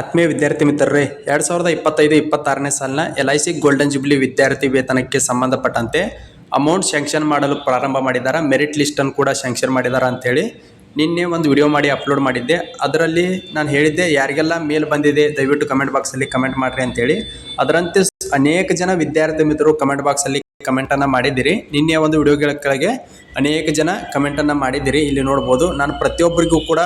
ಆತ್ಮೀಯ ವಿದ್ಯಾರ್ಥಿ ಮಿತ್ರರೇ, ಎರಡು ಸಾವಿರದ ಇಪ್ಪತ್ತೈದು ಇಪ್ಪತ್ತಾರನೇ ಸಾಲಿನ L I C golden jubilee ವಿದ್ಯಾರ್ಥಿ ವೇತನಕ್ಕೆ ಸಂಬಂಧಪಟ್ಟಂತೆ ಅಮೌಂಟ್ ಸ್ಯಾಂಕ್ಷನ್ ಮಾಡಲು ಪ್ರಾರಂಭ ಮಾಡಿದ್ದಾರೆ ಮೆರಿಟ್ ಲಿಸ್ಟನ್ನು ಕೂಡ ಸ್ಯಾಂಕ್ಷನ್ ಮಾಡಿದ್ದಾರೆ ಅಂಥೇಳಿ ನಿನ್ನೆ ಒಂದು ವಿಡಿಯೋ ಮಾಡಿ ಅಪ್ಲೋಡ್ ಮಾಡಿದ್ದೆ. ಅದರಲ್ಲಿ ನಾನು ಹೇಳಿದ್ದೆ, ಯಾರಿಗೆಲ್ಲ ಮೇಲ್ ಬಂದಿದೆ, ದಯವಿಟ್ಟು ಕಮೆಂಟ್ ಬಾಕ್ಸಲ್ಲಿ ಕಮೆಂಟ್ ಮಾಡಿರಿ ಅಂತೇಳಿ. ಅದರಂತೆ ಅನೇಕ ಜನ ವಿದ್ಯಾರ್ಥಿ ಮಿತ್ರರು ಕಮೆಂಟ್ ಬಾಕ್ಸಲ್ಲಿ ಕಮೆಂಟನ್ನು ಮಾಡಿದ್ದೀರಿ. ನಿನ್ನೆ ಒಂದು ವಿಡಿಯೋಗಳ ಕೆಳಗೆ ಅನೇಕ ಜನ ಕಮೆಂಟನ್ನು ಮಾಡಿದ್ದೀರಿ. ಇಲ್ಲಿ ನೋಡ್ಬೋದು, ನಾನು ಪ್ರತಿಯೊಬ್ಬರಿಗೂ ಕೂಡ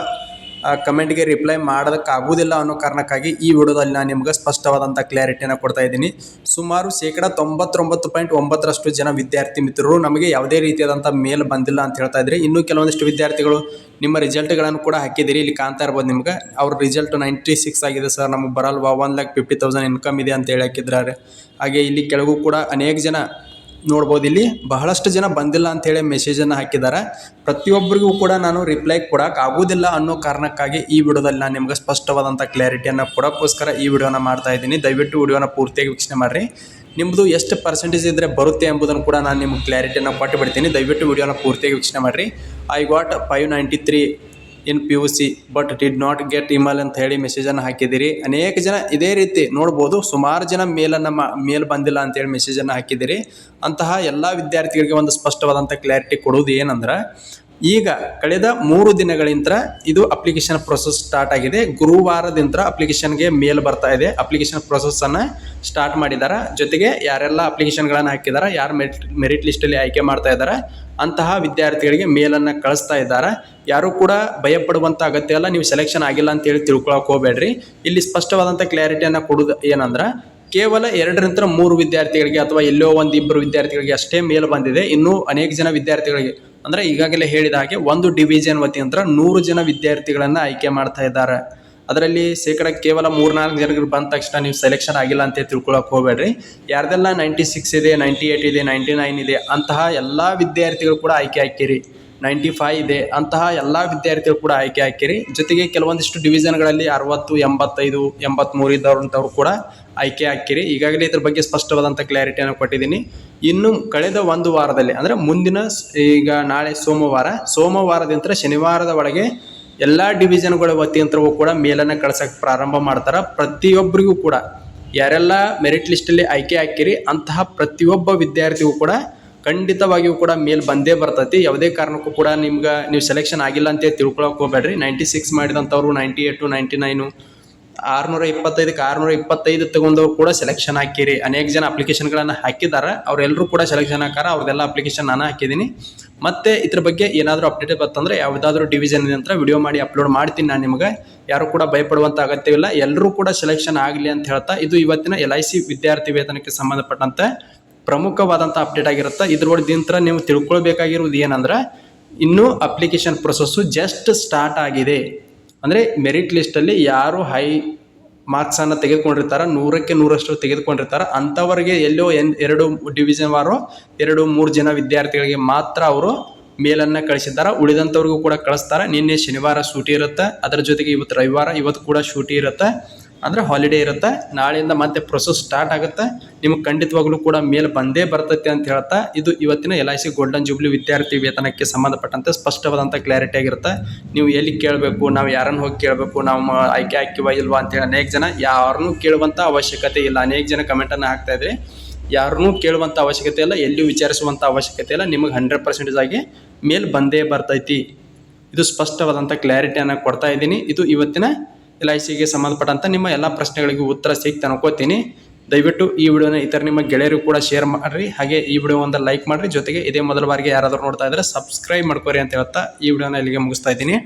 ಕಮೆಂಟ್ಗೆ ರಿಪ್ಲೈ ಮಾಡೋದಕ್ಕಾಗೋದಿಲ್ಲ ಅನ್ನೋ ಕಾರಣಕ್ಕಾಗಿ ಈ ವಿಡಿಯೋದಲ್ಲಿ ನಾನು ನಿಮ್ಗೆ ಸ್ಪಷ್ಟವಾದಂಥ ಕ್ಲಾರಿಟಿಯನ್ನು ಕೊಡ್ತಾ ಇದ್ದೀನಿ. ಸುಮಾರು ಶೇಕಡಾ ತೊಂಬತ್ತೊಂಬತ್ತು ಪಾಯಿಂಟ್ ಒಂಬತ್ತರಷ್ಟು ಜನ ವಿದ್ಯಾರ್ಥಿ ಮಿತ್ರರು ನಮಗೆ ಯಾವುದೇ ರೀತಿಯಾದಂಥ ಮೇಲ್ ಬಂದಿಲ್ಲ ಅಂತ ಹೇಳ್ತಾ ಇದ್ರಿ. ಇನ್ನೂ ಕೆಲವೊಂದಿಷ್ಟು ವಿದ್ಯಾರ್ಥಿಗಳು ನಿಮ್ಮ ರಿಸಲ್ಟ್ಗಳನ್ನು ಕೂಡ ಹಾಕಿದ್ದೀರಿ. ಇಲ್ಲಿ ಕಾಣ್ತಾ ಇರ್ಬೋದು ನಿಮ್ಗೆ. ಅವ್ರ ರಿಸಲ್ಟ್ ನೈಂಟಿ ಸಿಕ್ಸ್ ಆಗಿದೆ ಸರ್. ನಮಗೆ ಬರಲ್ವಾ? One lakh fifty thousand income ಇದೆ ಅಂತ ಹೇಳಿ ಹಾಗೆ ಇಲ್ಲಿ ಕೆಳಗೂ ಕೂಡ ಅನೇಕ ಜನ ನೋಡ್ಬೋದು ಇಲ್ಲಿ. ಬಹಳಷ್ಟು ಜನ ಬಂದಿಲ್ಲ ಅಂತ ಹೇಳಿ ಮೆಸೇಜನ್ನು ಹಾಕಿದ್ದಾರೆ. ಪ್ರತಿಯೊಬ್ಬರಿಗೂ ಕೂಡ ನಾನು ರಿಪ್ಲೈ ಕೊಡಕ್ಕೆ ಆಗೋದಿಲ್ಲ ಅನ್ನೋ ಕಾರಣಕ್ಕಾಗಿ ಈ ವಿಡಿಯೋದಲ್ಲಿ ನಾನು ನಿಮ್ಗೆ ಸ್ಪಷ್ಟವಾದಂಥ ಕ್ಲಾರಿಟಿಯನ್ನು ಕೊಡೋಕ್ಕೋಸ್ಕರ ಈ ವಿಡಿಯೋನ ಮಾಡ್ತಾ ಇದ್ದೀನಿ. ದಯವಿಟ್ಟು ವಿಡಿಯೋನ ಪೂರ್ತಿಯಾಗಿ ವೀಕ್ಷಣೆ ಮಾಡಿರಿ. ನಿಮ್ಮದು ಎಷ್ಟು ಪರ್ಸೆಂಟೇಜ್ ಇದ್ದರೆ ಬರುತ್ತೆ ಎಂಬುದನ್ನು ಕೂಡ ನಾನು ನಿಮ್ಗೆ ಕ್ಲಾರಿಟಿಯನ್ನು ಕೊಟ್ಟು ಬಿಡ್ತೀನಿ. ದಯವಿಟ್ಟು ವಿಡಿಯೋನ ಪೂರ್ತಿಯಾಗಿ ವೀಕ್ಷಣೆ ಮಾಡಿರಿ. I what five ninety three in P U C but did not get email ಅಂತ ಹೇಳಿ ಮೆಸೇಜನ್ನು ಹಾಕಿದ್ದೀರಿ. ಅನೇಕ ಜನ ಇದೇ ರೀತಿ ನೋಡ್ಬೋದು. ಸುಮಾರು ಜನ ಮೇಲನ್ನು ಮಾ, ಮೇಲ್ ಬಂದಿಲ್ಲ ಅಂತೇಳಿ ಮೆಸೇಜನ್ನು ಹಾಕಿದ್ದೀರಿ. ಅಂತಹ ಎಲ್ಲ ವಿದ್ಯಾರ್ಥಿಗಳಿಗೆ ಒಂದು ಸ್ಪಷ್ಟವಾದಂಥ ಕ್ಲಾರಿಟಿ ಕೊಡೋದು ಏನಂದ್ರೆ ಈಗ ಕಳೆದ ಮೂರು ದಿನಗಳಿಂದ ಇದು ಅಪ್ಲಿಕೇಶನ್ ಪ್ರೊಸೆಸ್ ಸ್ಟಾರ್ಟ್ ಆಗಿದೆ. ಗುರುವಾರದಿಂದ ಅಪ್ಲಿಕೇಶನ್ಗೆ ಮೇಲ್ ಬರ್ತಾ ಇದೆ. ಅಪ್ಲಿಕೇಶನ್ ಪ್ರೊಸೆಸ್ಸನ್ನು ಸ್ಟಾರ್ಟ್ ಮಾಡಿದ್ದಾರೆ ಜೊತೆಗೆ ಯಾರೆಲ್ಲ ಅಪ್ಲಿಕೇಶನ್ಗಳನ್ನು ಹಾಕಿದ್ದಾರೆ ಯಾರು ಮೆರಿಟ್ ಮೆರಿಟ್ ಲಿಸ್ಟಲ್ಲಿ ಆಯ್ಕೆ ಮಾಡ್ತಾ ಇದ್ದಾರೆ ಅಂತಹ ವಿದ್ಯಾರ್ಥಿಗಳಿಗೆ ಮೇಲನ್ನು ಕಳಿಸ್ತಾ ಇದ್ದಾರೆ ಯಾರು ಕೂಡ ಭಯಪಡುವಂಥ ಅಗತ್ಯ ಇಲ್ಲ. ನೀವು ಸೆಲೆಕ್ಷನ್ ಆಗಿಲ್ಲ ಅಂತೇಳಿ ತಿಳ್ಕೊಳಕ್ಕೆ ಹೋಗಬೇಡ್ರಿ. ಇಲ್ಲಿ ಸ್ಪಷ್ಟವಾದಂಥ ಕ್ಲಾರಿಟಿಯನ್ನು ಕೊಡೋದು ಏನಂದ್ರೆ ಕೇವಲ ಎರಡರಿಂದ ಮೂರು ವಿದ್ಯಾರ್ಥಿಗಳಿಗೆ ಅಥವಾ ಎಲ್ಲೋ ಒಂದು ಇಬ್ಬರು ವಿದ್ಯಾರ್ಥಿಗಳಿಗೆ ಅಷ್ಟೇ ಮೇಲ್ ಬಂದಿದೆ. ಇನ್ನೂ ಅನೇಕ ಜನ ವಿದ್ಯಾರ್ಥಿಗಳಿಗೆ ಅಂದರೆ ಈಗಾಗಲೇ ಹೇಳಿದ ಹಾಗೆ ಒಂದು ಡಿವಿಷನ್ ವತಿಯಂತ್ರ ನೂರು ಜನ ವಿದ್ಯಾರ್ಥಿಗಳನ್ನು ಆಯ್ಕೆ ಮಾಡ್ತಾ ಇದ್ದಾರೆ. ಅದರಲ್ಲಿ ಶೇಕಡ ಕೇವಲ ಮೂರ್ನಾಲ್ಕು ಜನಗಳು ಬಂದ ತಕ್ಷಣ ನೀವು ಸೆಲೆಕ್ಷನ್ ಆಗಿಲ್ಲ ಅಂತ ತಿಳ್ಕೊಳಕ್ಕೆ ಹೋಗಬೇಡ್ರಿ. ಯಾರ್ದೆಲ್ಲ ನೈಂಟಿ ಸಿಕ್ಸ್ ಇದೆ ನೈಂಟಿ ಏಯ್ಟ್ ಇದೆ ನೈಂಟಿ ನೈನ್ ಇದೆ ಅಂತಹ ಎಲ್ಲ ವಿದ್ಯಾರ್ಥಿಗಳು ಕೂಡ ಆಯ್ಕೆ ಹಾಕಿರಿ. ನೈಂಟಿ ಫೈವ್ ಇದೆ. ಅಂತಹ ಎಲ್ಲ ವಿದ್ಯಾರ್ಥಿಗಳು ಕೂಡ ಆಯ್ಕೆ ಹಾಕಿರಿ. ಜೊತೆಗೆ ಕೆಲವೊಂದಿಷ್ಟು ಡಿವಿಷನ್ಗಳಲ್ಲಿ ಅರವತ್ತು, ಎಂಬತ್ತೈದು ಎಂಬತ್ತ್ಮೂರು ಇದ್ದವ್ರಂಥವ್ರು ಕೂಡ ಆಯ್ಕೆ ಹಾಕಿರಿ. ಈಗಾಗಲೇ ಇದ್ರ ಬಗ್ಗೆ ಸ್ಪಷ್ಟವಾದಂಥ ಕ್ಲಾರಿಟಿಯನ್ನು ಕೊಟ್ಟಿದ್ದೀನಿ. ಇನ್ನು ಕಳೆದ ಒಂದು ವಾರದಲ್ಲಿ, ಅಂದರೆ ಮುಂದಿನ ಈಗ ನಾಳೆ ಸೋಮವಾರ, ಸೋಮವಾರದಿಂದ ಶನಿವಾರದ ಒಳಗೆ ಎಲ್ಲ ಡಿವಿಷನ್ಗಳ ವತಿಯಂತರವೂ ಕೂಡ ಮೇಲನ್ನು ಕಳ್ಸಕ್ಕೆ ಪ್ರಾರಂಭ ಮಾಡ್ತಾರೆ. ಪ್ರತಿಯೊಬ್ಬರಿಗೂ ಕೂಡ, ಯಾರೆಲ್ಲ ಮೆರಿಟ್ ಲಿಸ್ಟಲ್ಲಿ ಆಯ್ಕೆ ಹಾಕಿರಿ, ಅಂತಹ ಪ್ರತಿಯೊಬ್ಬ ವಿದ್ಯಾರ್ಥಿಗೂ ಕೂಡ ಖಂಡಿತವಾಗಿಯೂ ಕೂಡ ಮೇಲ್ ಬಂದೇ ಬರ್ತೈತಿ. ಯಾವುದೇ ಕಾರಣಕ್ಕೂ ಕೂಡ ನಿಮ್ಗೆ ನೀವು ಸೆಲೆಕ್ಷನ್ ಆಗಿಲ್ಲ ಅಂತ ತಿಳ್ಕೊಳಕ್ಕೆ ಹೋಗ್ಬೇಡ್ರಿ. ನೈಂಟಿ ಸಿಕ್ಸ್ ಮಾಡಿದಂಥವ್ರು ನೈಂಟಿ ಏಟು ನೈಂಟಿ ನೈನು ಆರುನೂರ ಇಪ್ಪತ್ತೈದಕ್ಕೆ ಆರುನೂರ ಇಪ್ಪತ್ತೈದು ತಗೊಂಡವ್ರು ಕೂಡ ಸೆಲೆಕ್ಷನ್ ಹಾಕಿರಿ. ಅನೇಕ ಜನ ಅಪ್ಲಿಕೇಶನ್ಗಳನ್ನು ಹಾಕಿದ್ದಾರೆ ಅವರೆಲ್ಲರೂ ಕೂಡ ಸೆಲೆಕ್ಷನ್ ಹಾಕಾರ. ಅವ್ರದ್ದೆಲ್ಲ ಅಪ್ಲಿಕೇಶನ್ ನಾನು ಹಾಕಿದ್ದೀನಿ ಮತ್ತೆ ಇದ್ರ ಬಗ್ಗೆ ಏನಾದರೂ ಅಪ್ಡೇಟ್ ಬರ್ತಂದ್ರೆ ಯಾವುದಾದ್ರೂ ಡಿವಿಷನ್ ಅಂತ ವಿಡಿಯೋ ಮಾಡಿ ಅಪ್ಲೋಡ್ ಮಾಡ್ತೀನಿ ನಾನು ನಿಮಗೆ. ಯಾರು ಕೂಡ ಭಯಪಡುವಂಥ ಅಗತ್ಯವಿಲ್ಲ. ಎಲ್ಲರೂ ಕೂಡ ಸೆಲೆಕ್ಷನ್ ಆಗಲಿ ಅಂತ ಹೇಳ್ತಾ, ಇದು ಇವತ್ತಿನ ಎಲ್ ಐ ಸಿ ವಿದ್ಯಾರ್ಥಿ ವೇತನಕ್ಕೆ ಸಂಬಂಧಪಟ್ಟಂತೆ ಪ್ರಮುಖವಾದಂಥ ಅಪ್ಡೇಟ್ ಆಗಿರುತ್ತೆ. ಇದ್ರೊಳಗಿಂತ ನೀವು ತಿಳ್ಕೊಳ್ಬೇಕಾಗಿರೋದು ಏನಂದ್ರೆ, ಇನ್ನೂ ಅಪ್ಲಿಕೇಶನ್ ಪ್ರೊಸೆಸ್ಸು ಜಸ್ಟ್ ಸ್ಟಾರ್ಟ್ ಆಗಿದೆ. ಅಂದರೆ ಮೆರಿಟ್ ಲಿಸ್ಟಲ್ಲಿ ಯಾರು ಹೈ ಮಾರ್ಕ್ಸನ್ನು ತೆಗೆದುಕೊಂಡಿರ್ತಾರೆ, ನೂರಕ್ಕೆ ನೂರಷ್ಟು ತೆಗೆದುಕೊಂಡಿರ್ತಾರೆ, ಅಂಥವರಿಗೆ ಎಲ್ಲೋ ಎನ್, ಎರಡು ಡಿವಿಷನ್ ವಾರು, ಎರಡು, ಮೂರು ಜನ ವಿದ್ಯಾರ್ಥಿಗಳಿಗೆ ಮಾತ್ರ ಅವರು ಮೇಲನ್ನು ಕಳಿಸಿದ್ದಾರೆ. ಉಳಿದಂಥವ್ರಿಗೂ ಕೂಡ ಕಳಿಸ್ತಾರೆ. ನಿನ್ನೆ ಶನಿವಾರ ಶೂಟಿ ಇರುತ್ತೆ. ಅದರ ಜೊತೆಗೆ ಇವತ್ತು ರವಿವಾರ, ಇವತ್ತು ಕೂಡ ಶೂಟಿ ಇರುತ್ತೆ. ಅಂದರೆ ಹಾಲಿಡೇ ಇರುತ್ತೆ. ನಾಳೆಯಿಂದ ಮತ್ತೆ ಪ್ರೊಸೆಸ್ ಸ್ಟಾರ್ಟ್ ಆಗುತ್ತೆ. ನಿಮಗೆ ಖಂಡಿತವಾಗ್ಲೂ ಕೂಡ ಮೇಲೆ ಬಂದೇ ಬರ್ತೈತೆ ಅಂತ ಹೇಳ್ತಾ, ಇದು ಇವತ್ತಿನ L I C golden jubilee ವಿದ್ಯಾರ್ಥಿ ವೇತನಕ್ಕೆ ಸಂಬಂಧಪಟ್ಟಂತೆ ಸ್ಪಷ್ಟವಾದಂಥ ಕ್ಲಾರಿಟಿ ಆಗಿರುತ್ತೆ. ನೀವು ಎಲ್ಲಿ ಕೇಳಬೇಕು, ನಾವು ಯಾರನ್ನು ಹೋಗಿ ಕೇಳಬೇಕು, ನಾವು ಆಯ್ಕೆ ಹಾಕಿವ ಇಲ್ವಾ ಅಂತೇಳಿ ಅನೇಕ ಜನ ಯಾರನ್ನು ಕೇಳುವಂಥ ಅವಶ್ಯಕತೆ ಇಲ್ಲ. ಅನೇಕ ಜನ ಕಮೆಂಟನ್ನು ಹಾಕ್ತಾ ಇದ್ರಿ. ಯಾರನ್ನೂ ಕೇಳುವಂಥ ಅವಶ್ಯಕತೆ ಇಲ್ಲ, ಎಲ್ಲಿಯೂ ವಿಚಾರಿಸುವಂಥ ಅವಶ್ಯಕತೆ ಇಲ್ಲ. ನಿಮಗೆ ಹಂಡ್ರೆಡ್ ಪರ್ಸೆಂಟೇಜ್ ಆಗಿ ಮೇಲ್ ಬಂದೇ ಬರ್ತೈತಿ. ಇದು ಸ್ಪಷ್ಟವಾದಂಥ ಕ್ಲಾರಿಟಿಯನ್ನು ಕೊಡ್ತಾ ಇದ್ದೀನಿ. ಇದು ಇವತ್ತಿನ ಎಲ್ ಐ ಸಿಗೆ ಸಂಬಂಧಪಟ್ಟಂಥ ನಿಮ್ಮ ಎಲ್ಲ ಪ್ರಶ್ನೆಗಳಿಗೂ ಉತ್ತರ ಸಿಗ್ತಾ ಅನ್ಕೋತೀನಿ. ದಯವಿಟ್ಟು ಈ ವಿಡಿಯೋನ ಇತರ ನಿಮ್ಮ ಗೆಳೆಯರು ಕೂಡ ಶೇರ್ ಮಾಡಿರಿ. ಹಾಗೆ ಈ ವಿಡಿಯೋ ಒಂದು ಲೈಕ್ ಮಾಡಿರಿ. ಜೊತೆಗೆ ಇದೇ ಮೊದಲ ಬಾರಿಗೆ ಯಾರಾದರೂ ನೋಡ್ತಾ ಇದ್ದರೆ ಸಬ್ಸ್ಕ್ರೈಬ್ ಮಾಡ್ಕೋರಿ ಅಂತ ಹೇಳ್ತಾ ಈ ವಿಡಿಯೋನ ಇಲ್ಲಿಗೆ ಮುಗಿಸ್ತಾ ಇದ್ದೀನಿ.